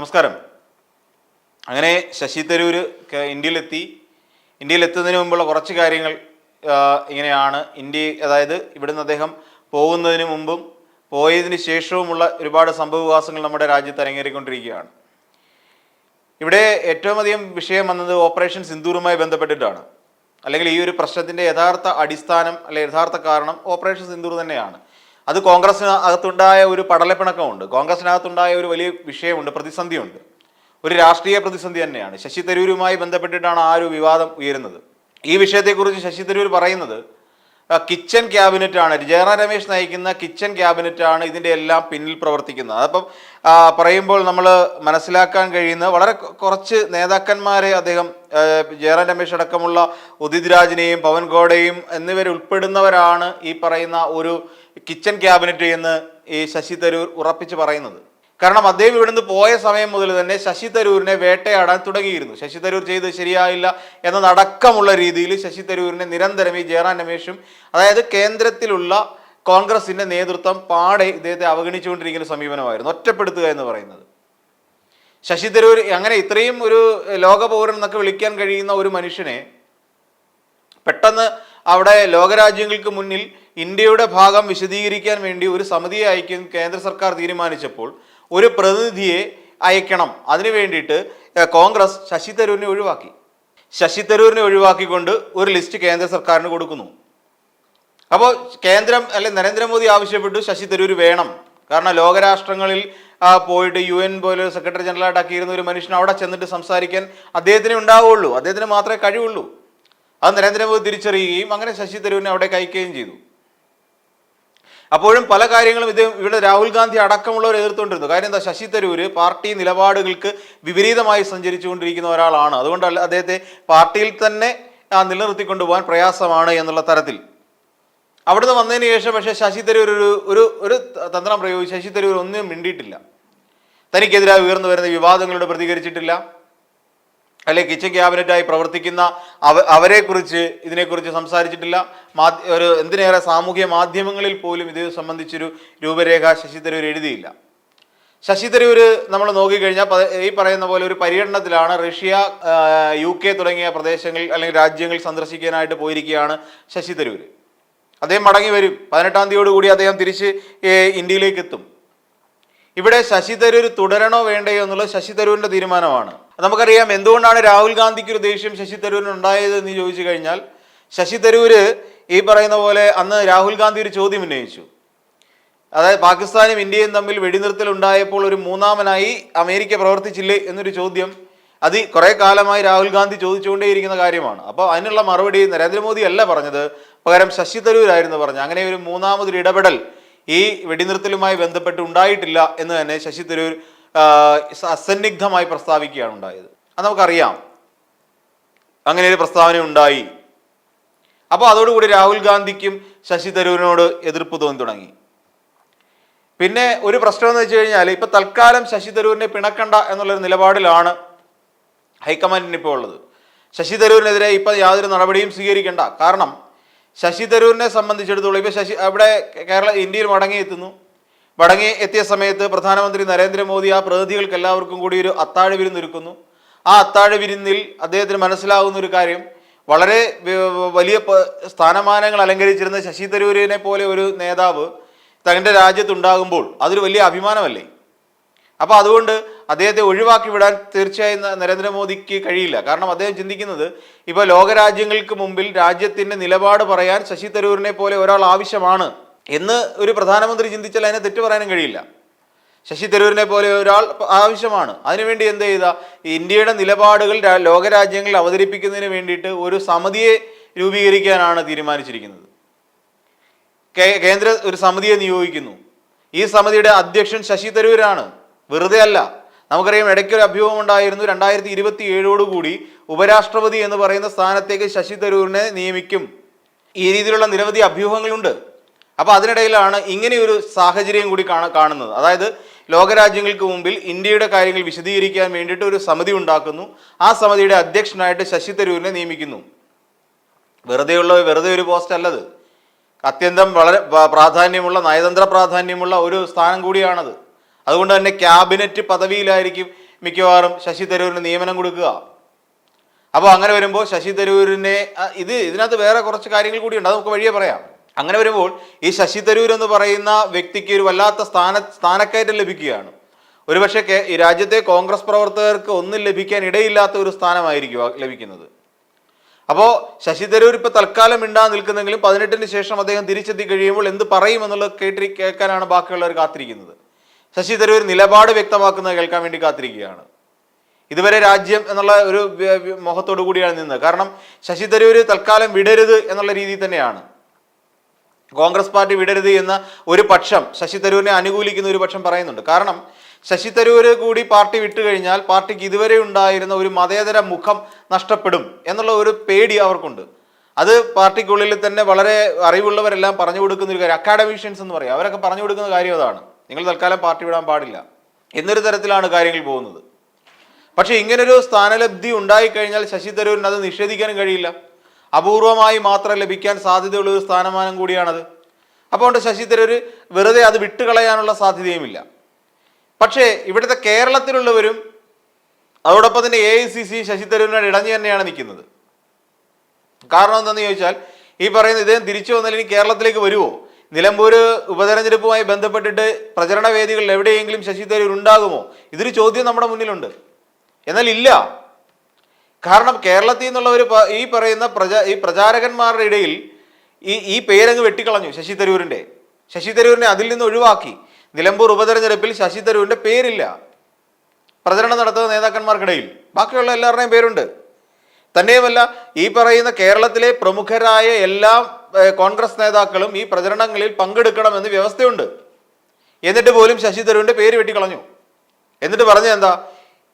നമസ്കാരം. അങ്ങനെ ശശി തരൂർ ഇന്ത്യയിലെത്തി. ഇന്ത്യയിലെത്തുന്നതിന് മുമ്പുള്ള കുറച്ച് കാര്യങ്ങൾ ഇങ്ങനെയാണ്. ഇന്ത്യ അതായത് ഇവിടുന്ന് അദ്ദേഹം പോകുന്നതിന് മുമ്പും പോയതിന് ശേഷവുമുള്ള ഒരുപാട് സംഭവവികാസങ്ങൾ നമ്മുടെ രാജ്യത്ത് അരങ്ങേറിക്കൊണ്ടിരിക്കുകയാണ്. ഇവിടെ ഏറ്റവും അധികം വിഷയം വന്നത് ഓപ്പറേഷൻ സിന്ദൂറുമായി ബന്ധപ്പെട്ടിട്ടാണ്. അല്ലെങ്കിൽ ഈ ഒരു പ്രശ്നത്തിന്റെ യഥാർത്ഥ അടിസ്ഥാനം അല്ലെ യഥാർത്ഥ കാരണം ഓപ്പറേഷൻ സിന്ദൂർ തന്നെയാണ്. അത് കോൺഗ്രസിന് അകത്തുണ്ടായ ഒരു പടലപ്പിണക്കമുണ്ട്. കോൺഗ്രസിനകത്തുണ്ടായ ഒരു വലിയ വിഷയമുണ്ട് പ്രതിസന്ധിയുണ്ട്. ഒരു രാഷ്ട്രീയ പ്രതിസന്ധി തന്നെയാണ്. ശശി തരൂരുമായി ബന്ധപ്പെട്ടിട്ടാണ് ആ ഒരു വിവാദം ഉയരുന്നത്. ഈ വിഷയത്തെക്കുറിച്ച് ശശി തരൂർ പറയുന്നത് കിച്ചൻ കിച്ചൺ ക്യാബിനറ്റ് ആണ് ജയറാം രമേശ് നയിക്കുന്ന കിച്ചൺ ക്യാബിനറ്റാണ് ഇതിന്റെ എല്ലാം പിന്നിൽ പ്രവർത്തിക്കുന്നത്. അതപ്പം പറയുമ്പോൾ നമ്മൾ മനസ്സിലാക്കാൻ കഴിയുന്ന വളരെ കുറച്ച് നേതാക്കന്മാരെ അദ്ദേഹം ജയറാം രമേശ് അടക്കമുള്ള ഉദിത് രാജിനെയും പവൻ ഗോഡയും എന്നിവരുൾപ്പെടുന്നവരാണ് ഈ പറയുന്ന ഒരു കിച്ചൺ ക്യാബിനറ്റ് എന്ന് ഈ ശശി തരൂർ ഉറപ്പിച്ച് പറയുന്നത്. കാരണം അദ്ദേഹം ഇവിടുന്ന് പോയ സമയം മുതൽ തന്നെ ശശി തരൂരിനെ വേട്ടയാടാൻ തുടങ്ങിയിരുന്നു. ശശി തരൂർ ചെയ്ത് ശരിയായില്ല എന്നതടക്കമുള്ള രീതിയിൽ ശശി തരൂരിനെ നിരന്തരം ഈ ജയറാം രമേഷും അതായത് കേന്ദ്രത്തിലുള്ള കോൺഗ്രസിന്റെ നേതൃത്വം പാടെ ഇദ്ദേഹത്തെ അവഗണിച്ചുകൊണ്ടിരിക്കുന്ന സമീപനമായിരുന്നു. ഒറ്റപ്പെടുത്തുക എന്ന് പറയുന്നത്. ശശി തരൂർ അങ്ങനെ ഇത്രയും ഒരു ലോകപൗരൻ എന്നൊക്കെ വിളിക്കാൻ കഴിയുന്ന ഒരു മനുഷ്യനെ പെട്ടെന്ന് അവിടെ ലോകരാജ്യങ്ങൾക്ക് മുന്നിൽ ഇന്ത്യയുടെ ഭാഗം വിശദീകരിക്കാൻ വേണ്ടി ഒരു സമിതിയെ അയക്കും കേന്ദ്ര സർക്കാർ തീരുമാനിച്ചപ്പോൾ ഒരു പ്രതിനിധിയെ അയക്കണം. അതിനു വേണ്ടിയിട്ട് കോൺഗ്രസ് ശശി തരൂരിനെ ഒഴിവാക്കി. ശശി തരൂരിനെ ഒഴിവാക്കിക്കൊണ്ട് ഒരു ലിസ്റ്റ് കേന്ദ്ര സർക്കാരിന് കൊടുക്കുന്നു. അപ്പോൾ കേന്ദ്രം അല്ലെ നരേന്ദ്രമോദി ആവശ്യപ്പെട്ടു ശശി തരൂർ വേണം. കാരണം ലോകരാഷ്ട്രങ്ങളിൽ പോയിട്ട് യു എൻ പോലെ സെക്രട്ടറി ജനറലായിട്ട് ആക്കിയിരുന്ന ഒരു മനുഷ്യൻ അവിടെ ചെന്നിട്ട് സംസാരിക്കാൻ അദ്ദേഹത്തിന് ഉണ്ടാവുള്ളൂ. അദ്ദേഹത്തിന് മാത്രമേ കഴിവുള്ളൂ. അത് നരേന്ദ്രമോദി തിരിച്ചറിയുകയും അങ്ങനെ ശശി തരൂരിനെ അവിടെ കയക്കുകയും ചെയ്തു. അപ്പോഴും പല കാര്യങ്ങളും ഇത് ഇവിടെ രാഹുൽ ഗാന്ധി അടക്കമുള്ളവർ എതിർത്തുകൊണ്ടിരുന്നു. കാര്യം എന്താ ശശി തരൂര് പാർട്ടി നിലപാടുകൾക്ക് വിപരീതമായി സഞ്ചരിച്ചുകൊണ്ടിരിക്കുന്ന ഒരാളാണ്. അതുകൊണ്ടല്ല അദ്ദേഹത്തെ പാർട്ടിയിൽ തന്നെ ആ, നിലനിർത്തിക്കൊണ്ടു പോകാൻ പ്രയാസമാണ് എന്നുള്ള തരത്തിൽ. അവിടുന്ന് വന്നതിന് ശേഷം പക്ഷേ ശശി തരൂർ ഒരു ഒരു ഒരു തന്ത്രം പ്രയോഗിച്ച്. ശശി തരൂർ ഒന്നും മിണ്ടിയിട്ടില്ല. തനിക്കെതിരായി ഉയർന്നു വരുന്ന വിവാദങ്ങളോട് പ്രതികരിച്ചിട്ടില്ല. അല്ലെ കിച്ചൺ ക്യാബിനറ്റായി പ്രവർത്തിക്കുന്ന അവ അവരെക്കുറിച്ച് ഇതിനെക്കുറിച്ച് സംസാരിച്ചിട്ടില്ല. മാധ്യ ഒരു എന്തിനേറെ സാമൂഹ്യ മാധ്യമങ്ങളിൽ പോലും ഇത് സംബന്ധിച്ചൊരു രൂപരേഖ ശശി തരൂർ എഴുതിയില്ല. ശശി തരൂർ നമ്മൾ നോക്കിക്കഴിഞ്ഞാൽ ഈ പറയുന്ന പോലെ ഒരു പര്യടനത്തിലാണ് റഷ്യ യു കെ തുടങ്ങിയ പ്രദേശങ്ങളിൽ അല്ലെങ്കിൽ രാജ്യങ്ങൾ സന്ദർശിക്കാനായിട്ട് പോയിരിക്കുകയാണ് ശശി തരൂർ. അദ്ദേഹം മടങ്ങി വരും. പതിനെട്ടാം തീയതിയോടുകൂടി അദ്ദേഹം തിരിച്ച് ഇന്ത്യയിലേക്ക് എത്തും. ഇവിടെ ശശി തരൂർ തുടരണോ വേണ്ടയോ എന്നുള്ളത് ശശി തരൂരിന്റെ തീരുമാനമാണ്. നമുക്കറിയാം എന്തുകൊണ്ടാണ് രാഹുൽ ഗാന്ധിക്ക് ഒരു ദേഷ്യം ശശി തരൂരിന് ഉണ്ടായത് എന്ന് ചോദിച്ചു കഴിഞ്ഞാൽ ശശി തരൂര് ഈ പറയുന്ന പോലെ അന്ന് രാഹുൽ ഗാന്ധി ഒരു ചോദ്യം ഉന്നയിച്ചു. അതായത് പാകിസ്ഥാനും ഇന്ത്യയും തമ്മിൽ വെടിനിർത്തൽ ഉണ്ടായപ്പോൾ ഒരു മൂന്നാമനായി അമേരിക്ക പ്രവർത്തിച്ചില്ലേ എന്നൊരു ചോദ്യം അത് കുറെ കാലമായി രാഹുൽ ഗാന്ധി ചോദിച്ചുകൊണ്ടേയിരിക്കുന്ന കാര്യമാണ്. അപ്പോൾ അതിനുള്ള മറുപടി നരേന്ദ്രമോദി അല്ല പറഞ്ഞത്. പകരം ശശി തരൂരായിരുന്നു പറഞ്ഞത്. അങ്ങനെ ഒരു മൂന്നാമതൊരു ഇടപെടൽ ഈ വെടിനിർത്തലുമായി ബന്ധപ്പെട്ട് ഉണ്ടായിട്ടില്ല എന്ന് തന്നെ ശശി തരൂർ അസന്നിഗ്ധമായി പ്രസ്താവിക്കുകയാണ് ഉണ്ടായത്. അത് നമുക്കറിയാം. അങ്ങനെ ഒരു പ്രസ്താവന ഉണ്ടായി. അപ്പോൾ അതോടുകൂടി രാഹുൽ ഗാന്ധിക്കും ശശി തരൂരിനോട് എതിർപ്പ് തോന്നി തുടങ്ങി. പിന്നെ ഒരു പ്രശ്നം എന്ന് വെച്ച് കഴിഞ്ഞാൽ ഇപ്പൊ തൽക്കാലം ശശി തരൂരിനെ പിണക്കണ്ട എന്നുള്ളൊരു നിലപാടിലാണ് ഹൈക്കമാൻഡിന് ഇപ്പോൾ ഉള്ളത്. ശശി തരൂരിനെതിരെ ഇപ്പൊ യാതൊരു നടപടിയും സ്വീകരിക്കേണ്ട. കാരണം ശശി തരൂരിനെ സംബന്ധിച്ചിടത്തോളം ഇപ്പോൾ ശശി അവിടെ കേരള ഇന്ത്യയിൽ മടങ്ങിയെത്തുന്നു മടങ്ങി എത്തിയ സമയത്ത് പ്രധാനമന്ത്രി നരേന്ദ്രമോദി ആ പ്രതിനിധികൾക്ക് എല്ലാവർക്കും കൂടി ഒരു അത്താഴ വിരുന്നൊരുക്കുന്നു ആ അത്താഴ വിരുന്നിൽ അദ്ദേഹത്തിന് മനസ്സിലാവുന്ന ഒരു കാര്യം വളരെ വലിയ സ്ഥാനമാനങ്ങൾ അലങ്കരിച്ചിരുന്ന ശശി തരൂരിനെ പോലെ ഒരു നേതാവ് തന്റെ രാജ്യത്തുണ്ടാകുമ്പോൾ അതൊരു വലിയ അഭിമാനമല്ലേ? അപ്പോൾ അതുകൊണ്ട് അദ്ദേഹത്തെ ഒഴിവാക്കി വിടാൻ തീർച്ചയായും നരേന്ദ്രമോദിക്ക് കഴിയില്ല. കാരണം അദ്ദേഹം ചിന്തിക്കുന്നത് ഇപ്പോൾ ലോകരാജ്യങ്ങൾക്ക് മുമ്പിൽ രാജ്യത്തിന്റെ നിലപാട് പറയാൻ ശശി തരൂരിനെ പോലെ ഒരാൾ ആവശ്യമാണ് എന്ന് ഒരു പ്രധാനമന്ത്രി ചിന്തിച്ചാൽ അതിനെ തെറ്റു പറയാനും കഴിയില്ല. ശശി തരൂരിനെ പോലെ ഒരാൾ ആവശ്യമാണ്. അതിനുവേണ്ടി എന്ത് ചെയ്ത? ഇന്ത്യയുടെ നിലപാടുകൾ ലോകരാജ്യങ്ങളിൽ അവതരിപ്പിക്കുന്നതിന് വേണ്ടിയിട്ട് ഒരു സമിതിയെ രൂപീകരിക്കാനാണ് തീരുമാനിച്ചിരിക്കുന്നത്. കേന്ദ്ര ഒരു സമിതിയെ നിയോഗിക്കുന്നു. ഈ സമിതിയുടെ അധ്യക്ഷൻ ശശി തരൂരാണ്. വെറുതെ അല്ല. നമുക്കറിയാം ഇടയ്ക്കൊരു അഭ്യൂഹം ഉണ്ടായിരുന്നു. രണ്ടായിരത്തി ഇരുപത്തി ഏഴോടുകൂടി ഉപരാഷ്ട്രപതി എന്ന് പറയുന്ന സ്ഥാനത്തേക്ക് ശശി തരൂരിനെ നിയമിക്കും. ഈ രീതിയിലുള്ള നിരവധി അഭ്യൂഹങ്ങളുണ്ട്. അപ്പോൾ അതിനിടയിലാണ് ഇങ്ങനെയൊരു സാഹചര്യം കൂടി കാണ കാണുന്നത്. അതായത് ലോകരാജ്യങ്ങൾക്ക് മുമ്പിൽ ഇന്ത്യയുടെ കാര്യങ്ങൾ വിശദീകരിക്കാൻ വേണ്ടിയിട്ട് ഒരു സമിതി ഉണ്ടാക്കുന്നു. ആ സമിതിയുടെ അധ്യക്ഷനായിട്ട് ശശി തരൂരിനെ നിയമിക്കുന്നു. വെറുതെയുള്ള വെറുതെ ഒരു പോസ്റ്റ് അല്ലത്. അത്യന്തം വളരെ പ്രാധാന്യമുള്ള നയതന്ത്ര പ്രാധാന്യമുള്ള ഒരു സ്ഥാനം കൂടിയാണത്. അതുകൊണ്ട് തന്നെ ക്യാബിനറ്റ് പദവിയിലായിരിക്കും മിക്കവാറും ശശി തരൂരിന് നിയമനം കൊടുക്കുക. അപ്പോൾ അങ്ങനെ വരുമ്പോൾ ശശി തരൂരിനെ ഇത് ഇതിനകത്ത് വേറെ കുറച്ച് കാര്യങ്ങൾ കൂടിയുണ്ട് അത് നമുക്ക് വഴിയെ പറയാം. അങ്ങനെ വരുമ്പോൾ ഈ ശശി തരൂർ എന്ന് പറയുന്ന വ്യക്തിക്ക് ഒരു വല്ലാത്ത സ്ഥാന സ്ഥാനക്കയറ്റം ലഭിക്കുകയാണ്. ഒരുപക്ഷെ ഈ രാജ്യത്തെ കോൺഗ്രസ് പ്രവർത്തകർക്ക് ഒന്നും ലഭിക്കാൻ ഇടയില്ലാത്ത ഒരു സ്ഥാനമായിരിക്കും ലഭിക്കുന്നത്. അപ്പോൾ ശശി തരൂർ ഇപ്പോൾ തൽക്കാലം മിണ്ടാ നിൽക്കുന്നെങ്കിലും പതിനെട്ടിന് ശേഷം അദ്ദേഹം തിരിച്ചെത്തി കഴിയുമ്പോൾ എന്ത് പറയും എന്നുള്ളത് കേട്ടി കേൾക്കാനാണ് ബാക്കിയുള്ളവർ കാത്തിരിക്കുന്നത്. ശശി തരൂർ നിലപാട് വ്യക്തമാക്കുന്നത് കേൾക്കാൻ വേണ്ടി കാത്തിരിക്കുകയാണ്. ഇതുവരെ രാജ്യം എന്നുള്ള ഒരു മോഹത്തോടു കൂടിയാണ് നിന്നത് കാരണം ശശി തരൂർ തൽക്കാലം വിടരുത് എന്നുള്ള രീതിയിൽ തന്നെയാണ്. കോൺഗ്രസ് പാർട്ടി വിടരുത് എന്ന ഒരു പക്ഷം ശശി തരൂരിനെ അനുകൂലിക്കുന്ന ഒരു പക്ഷം പറയുന്നുണ്ട്. കാരണം ശശി തരൂര് കൂടി പാർട്ടി വിട്ടു കഴിഞ്ഞാൽ പാർട്ടിക്ക് ഇതുവരെ ഉണ്ടായിരുന്ന ഒരു മതേതര മുഖം നഷ്ടപ്പെടും എന്നുള്ള ഒരു പേടി അവർക്കുണ്ട്. അത് പാർട്ടിക്കുള്ളിൽ തന്നെ വളരെ അറിവുള്ളവരെല്ലാം പറഞ്ഞു കൊടുക്കുന്ന ഒരു കാര്യം അക്കാഡമീഷ്യൻസ് എന്ന് പറയും. അവരൊക്കെ പറഞ്ഞു കൊടുക്കുന്ന കാര്യം അതാണ്. നിങ്ങൾ തൽക്കാലം പാർട്ടി വിടാൻ പാടില്ല. എന്നൊരു തരത്തിലാണ് കാര്യങ്ങൾ പോകുന്നത്. പക്ഷേ ഇങ്ങനൊരു സ്ഥാനലബ്ധി ഉണ്ടായിക്കഴിഞ്ഞാൽ ശശി തരൂരിന് അത് നിഷേധിക്കാനും കഴിയില്ല. അപൂർവമായി മാത്രം ലഭിക്കാൻ സാധ്യതയുള്ള ഒരു സ്ഥാനമാനം കൂടിയാണത്. അപ്പോൾ കൊണ്ട് ശശി തരൂർ വെറുതെ അത് വിട്ടുകളയാനുള്ള സാധ്യതയുമില്ല. പക്ഷേ ഇവിടുത്തെ കേരളത്തിലുള്ളവരും അതോടൊപ്പം തന്നെ A I C C Shashi തരൂരിനോട് ഇടഞ്ഞു തന്നെയാണ് നിൽക്കുന്നത്. കാരണം എന്താണെന്ന് ചോദിച്ചാൽ ഈ പറയുന്ന ഇദ്ദേഹം തിരിച്ചു വന്നാൽ ഇനി കേരളത്തിലേക്ക് വരുമോ നിലമ്പൂർ ഉപതെരഞ്ഞെടുപ്പുമായി ബന്ധപ്പെട്ടിട്ട് പ്രചരണ വേദികളിൽ എവിടെയെങ്കിലും ശശി തരൂർ ഉണ്ടാകുമോ? ഇതൊരു ചോദ്യം നമ്മുടെ മുന്നിലുണ്ട്. എന്നാൽ ഇല്ല. കാരണം കേരളത്തിൽ നിന്നുള്ള ഒരു ഈ പറയുന്ന പ്രചാ ഈ പ്രചാരകന്മാരുടെ ഇടയിൽ ഈ ഈ പേരങ്ങ് വെട്ടിക്കളഞ്ഞു ശശി തരൂരിന്റെ. ശശി തരൂരിനെ അതിൽ നിന്ന് ഒഴിവാക്കി. നിലമ്പൂർ ഉപതെരഞ്ഞെടുപ്പിൽ ശശി തരൂരിന്റെ പേരില്ല. പ്രചരണം നടത്തുന്ന നേതാക്കന്മാർക്കിടയിൽ. ബാക്കിയുള്ള എല്ലാവരുടെയും പേരുണ്ട്. തന്നെയുമല്ല ഈ പറയുന്ന കേരളത്തിലെ പ്രമുഖരായ എല്ലാ കോൺഗ്രസ് നേതാക്കളും ഈ പ്രചരണങ്ങളിൽ പങ്കെടുക്കണമെന്ന് വ്യവസ്ഥയുണ്ട്. എന്നിട്ട് പോലും ശശി തരൂരിന്റെ പേര് വെട്ടിക്കളഞ്ഞു. എന്നിട്ട് പറഞ്ഞ എന്താ?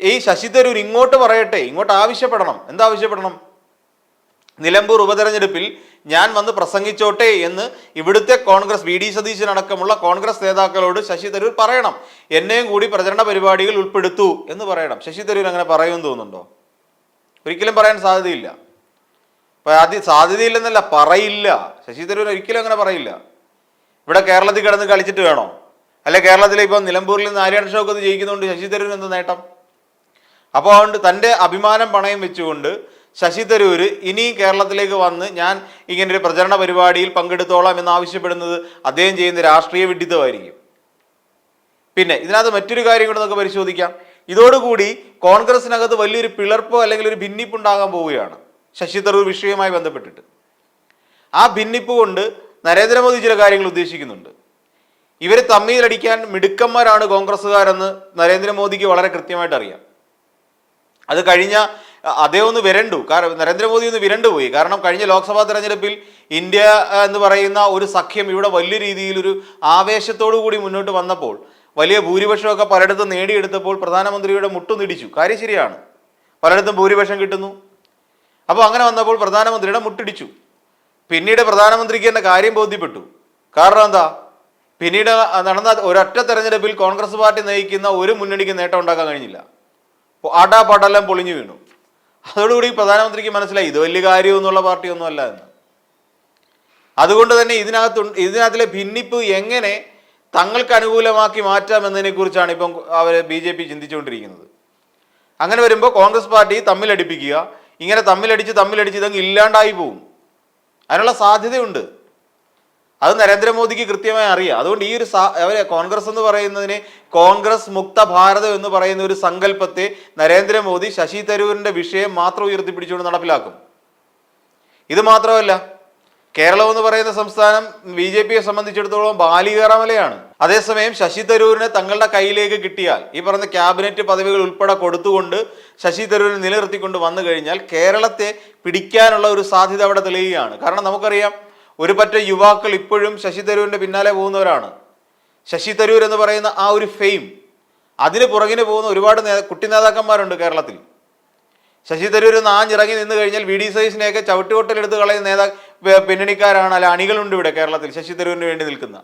ഈ ശശി തരൂർ ഇങ്ങോട്ട് പറയട്ടെ ഇങ്ങോട്ട് ആവശ്യപ്പെടണം. എന്താ ആവശ്യപ്പെടണം? നിലമ്പൂർ ഉപതെരഞ്ഞെടുപ്പിൽ ഞാൻ വന്ന് പ്രസംഗിച്ചോട്ടെ എന്ന് ഇവിടുത്തെ കോൺഗ്രസ് വി ഡി സതീശൻ അടക്കമുള്ള കോൺഗ്രസ് നേതാക്കളോട് ശശി തരൂർ പറയണം. എന്നെയും കൂടി പ്രചരണ പരിപാടികൾ ഉൾപ്പെടുത്തു എന്ന് പറയണം. ശശി തരൂർ അങ്ങനെ പറയുമെന്ന് തോന്നുന്നുണ്ടോ? ഒരിക്കലും പറയാൻ സാധ്യതയില്ല. അത് സാധ്യതയില്ലെന്നല്ല പറയില്ല. ശശി തരൂർ ഒരിക്കലും അങ്ങനെ പറയില്ല. ഇവിടെ കേരളത്തിൽ കിടന്ന് കളിച്ചിട്ട് വേണോ? അല്ലെ കേരളത്തിലെ ഇപ്പം നിലമ്പൂരിൽ നിന്ന് ആര്യാൺ ഷൗക്കത്ത് ജയിക്കുന്നതുകൊണ്ട് ശശി തരൂരിന് എന്ത് നേട്ടം? അപ്പോൾ അതുകൊണ്ട് തന്റെ അഭിമാനം പണയം വെച്ചുകൊണ്ട് ശശി തരൂർ ഇനിയും കേരളത്തിലേക്ക് വന്ന് ഞാൻ ഇങ്ങനെ ഒരു പ്രചരണ പരിപാടിയിൽ പങ്കെടുത്തോളാം എന്ന് ആവശ്യപ്പെടുന്നത് അദ്ദേഹം ചെയ്യുന്ന രാഷ്ട്രീയ വിഡിത്തമായിരിക്കും. പിന്നെ ഇതിനകത്ത് മറ്റൊരു കാര്യം കൂടെ നമുക്ക് പരിശോധിക്കാം. ഇതോടുകൂടി കോൺഗ്രസിനകത്ത് വലിയൊരു പിളർപ്പോ അല്ലെങ്കിൽ ഒരു ഭിന്നിപ്പുണ്ടാകാൻ പോവുകയാണ്. ശശി തരൂർ വിഷയവുമായി ബന്ധപ്പെട്ടിട്ട്. ആ ഭിന്നിപ്പ് കൊണ്ട് നരേന്ദ്രമോദി ചില കാര്യങ്ങൾ ഉദ്ദേശിക്കുന്നുണ്ട്. ഇവർ തമ്മിലടിക്കാൻ മിടുക്കന്മാരാണ് കോൺഗ്രസ്സുകാരെന്ന് നരേന്ദ്രമോദിക്ക് വളരെ കൃത്യമായിട്ട് അറിയാം. അത് കഴിഞ്ഞ അതേ ഒന്ന് വിരണ്ടു. കാരണം നരേന്ദ്രമോദി ഒന്ന് വിരണ്ടു പോയി. കാരണം കഴിഞ്ഞ ലോക്സഭാ തെരഞ്ഞെടുപ്പിൽ ഇന്ത്യ എന്ന് പറയുന്ന ഒരു സഖ്യം ഇവിടെ വലിയ രീതിയിൽ ഒരു ആവേശത്തോടു കൂടി മുന്നോട്ട് വന്നപ്പോൾ വലിയ ഭൂരിപക്ഷമൊക്കെ പലയിടത്തും നേടിയെടുത്തപ്പോൾ പ്രധാനമന്ത്രിയുടെ മുട്ടുനിടിച്ചു കാര്യം ശരിയാണ്. പലയിടത്തും ഭൂരിപക്ഷം കിട്ടുന്നു. അപ്പോൾ അങ്ങനെ വന്നപ്പോൾ പ്രധാനമന്ത്രിയുടെ മുട്ടിടിച്ചു. പിന്നീട് പ്രധാനമന്ത്രിക്ക് തന്നെ കാര്യം ബോധ്യപ്പെട്ടു. കാരണം എന്താ? പിന്നീട് നടന്ന ഒരൊറ്റ തെരഞ്ഞെടുപ്പിൽ കോൺഗ്രസ് പാർട്ടി നയിക്കുന്ന ഒരു മുന്നണിക്ക് നേട്ടം ഉണ്ടാക്കാൻ കഴിഞ്ഞില്ല. അപ്പോൾ ആടാ പാട്ടെല്ലാം പൊളിഞ്ഞു വീണു. അതോടുകൂടി പ്രധാനമന്ത്രിക്ക് മനസ്സിലായി ഇത് വലിയ കാര്യമൊന്നുമുള്ള പാർട്ടിയൊന്നും അല്ല എന്ന്. അതുകൊണ്ട് തന്നെ ഇതിനകത്ത് ഇതിനകത്തിലെ ഭിന്നിപ്പ് എങ്ങനെ തങ്ങൾക്ക് അനുകൂലമാക്കി മാറ്റാം എന്നതിനെ കുറിച്ചാണ് ഇപ്പം അവർ ബി ജെ പി ചിന്തിച്ചുകൊണ്ടിരിക്കുന്നത്. അങ്ങനെ വരുമ്പോൾ കോൺഗ്രസ് പാർട്ടി തമ്മിലടിപ്പിക്കുക ഇങ്ങനെ തമ്മിലടിച്ച് തമ്മിലടിച്ച് ഇതങ്ങ് ഇല്ലാണ്ടായി പോവും. അതിനുള്ള സാധ്യതയുണ്ട്. അത് നരേന്ദ്രമോദിക്ക് കൃത്യമായി അറിയാം. അതുകൊണ്ട് ഈ ഒരു അവരെ കോൺഗ്രസ് എന്ന് പറയുന്നതിനെ കോൺഗ്രസ് മുക്ത ഭാരതം എന്ന് പറയുന്ന ഒരു സങ്കല്പത്തെ നരേന്ദ്രമോദി ശശി തരൂരിന്റെ വിഷയം മാത്രം ഉയർത്തിപ്പിടിച്ചുകൊണ്ട് നടപ്പിലാക്കും. ഇത് മാത്രമല്ല കേരളം എന്ന് പറയുന്ന സംസ്ഥാനം ബി ജെ പിയെ സംബന്ധിച്ചിടത്തോളം ബാലികേറമലയാണ് അതേസമയം ശശി തരൂരിനെ തങ്ങളുടെ കയ്യിലേക്ക് കിട്ടിയാൽ ഈ പറഞ്ഞ ക്യാബിനറ്റ് പദവികൾ ഉൾപ്പെടെ കൊടുത്തുകൊണ്ട് ശശി തരൂരിനെ നിലനിർത്തിക്കൊണ്ട് വന്നു കഴിഞ്ഞാൽ കേരളത്തെ പിടിക്കാനുള്ള ഒരു സാധ്യത അവിടെ തെളിയുകയാണ്. കാരണം നമുക്കറിയാം ഒരു പറ്റ യുവാക്കൾ ഇപ്പോഴും ശശി തരൂരിന്റെ പിന്നാലെ പോകുന്നവരാണ്. ശശി തരൂർ എന്ന് പറയുന്ന ആ ഒരു ഫെയിം അതിന് പുറകിന് പോകുന്ന ഒരുപാട് കുട്ടി നേതാക്കന്മാരുണ്ട് കേരളത്തിൽ. ശശി തരൂർ നാഞ്ഞിറങ്ങി നിന്ന് കഴിഞ്ഞാൽ വി ഡി സൈസിനെയൊക്കെ ചവിട്ടുകൊട്ടലെടുത്ത് കളയുന്ന നേതാ പിന്നണിക്കാരാണ് അല്ല അണികളുണ്ട് ഇവിടെ കേരളത്തിൽ ശശി തരൂരിന് വേണ്ടി നിൽക്കുന്ന.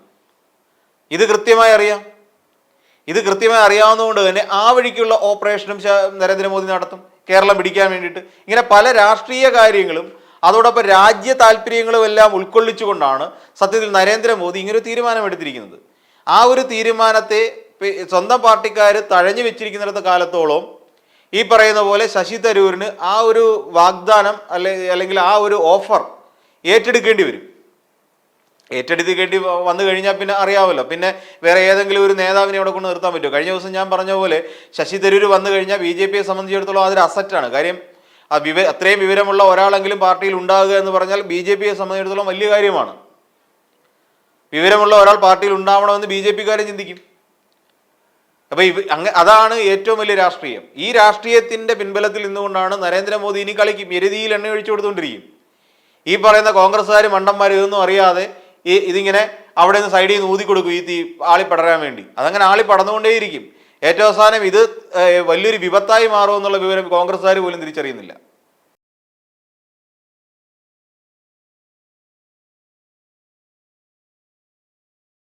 ഇത് കൃത്യമായി അറിയാം. ഇത് കൃത്യമായി അറിയാവുന്നതുകൊണ്ട് തന്നെ ആ വഴിക്കുള്ള ഓപ്പറേഷനും നരേന്ദ്രമോദി നടത്തും കേരളം പിടിക്കാൻ വേണ്ടിയിട്ട്. ഇങ്ങനെ പല രാഷ്ട്രീയ കാര്യങ്ങളും അതോടൊപ്പം രാജ്യ താല്പര്യങ്ങളും എല്ലാം ഉൾക്കൊള്ളിച്ചുകൊണ്ടാണ് സത്യത്തിൽ നരേന്ദ്രമോദി ഇങ്ങനൊരു തീരുമാനമെടുത്തിരിക്കുന്നത്. ആ ഒരു തീരുമാനത്തെ സ്വന്തം പാർട്ടിക്കാർ തഴഞ്ഞു വെച്ചിരിക്കുന്നിടത്ത കാലത്തോളം ഈ പറയുന്ന പോലെ ശശി തരൂരിന് ആ ഒരു വാഗ്ദാനം അല്ലെ അല്ലെങ്കിൽ ആ ഒരു ഓഫർ ഏറ്റെടുക്കേണ്ടി വരും. ഏറ്റെടുക്കേണ്ടി വ- വന്നു കഴിഞ്ഞാൽ പിന്നെ അറിയാമല്ലോ പിന്നെ വേറെ ഏതെങ്കിലും ഒരു നേതാവിനെ അവിടെ കൊണ്ട് നിർത്താൻ പറ്റുമോ? കഴിഞ്ഞ ദിവസം ഞാൻ പറഞ്ഞ പോലെ ശശി തരൂർ വന്നു കഴിഞ്ഞാൽ ബി ജെ പിയെ സംബന്ധിച്ചിടത്തോളം അതൊരു അസറ്റാണ് കാര്യം ആ വിവ അത്രയും വിവരമുള്ള ഒരാളെങ്കിലും പാർട്ടിയിൽ ഉണ്ടാകുക എന്ന് പറഞ്ഞാൽ ബി ജെ പിയെ സംബന്ധിച്ചിടത്തോളം വലിയ കാര്യമാണ്. വിവരമുള്ള ഒരാൾ പാർട്ടിയിൽ ഉണ്ടാവണമെന്ന് ബി ജെ പിക്കാരും ചിന്തിക്കും. അപ്പൊ ഇവ അങ്ങ അതാണ് ഏറ്റവും വലിയ രാഷ്ട്രീയം. ഈ രാഷ്ട്രീയത്തിന്റെ പിൻബലത്തിൽ നിന്നുകൊണ്ടാണ് നരേന്ദ്രമോദി ഇനി കളിക്കും. എരുതിയിൽ എണ്ണ ഒഴിച്ചു കൊടുത്തുകൊണ്ടിരിക്കും. ഈ പറയുന്ന കോൺഗ്രസ്സുകാർ മണ്ടന്മാർ ഇതൊന്നും അറിയാതെ ഈ ഇതിങ്ങനെ അവിടെ നിന്ന് സൈഡിൽ നിന്ന് ഊതി കൊടുക്കും ഈ തീ ആളി പടരാൻ വേണ്ടി. അതങ്ങനെ ആളി പടന്നുകൊണ്ടേയിരിക്കും ഏറ്റവും അവസാനം ഇത് വലിയൊരു വിപത്തായി മാറുമെന്നുള്ള വിവരം കോൺഗ്രസ്സുകാർ പോലും തിരിച്ചറിയുന്നില്ല.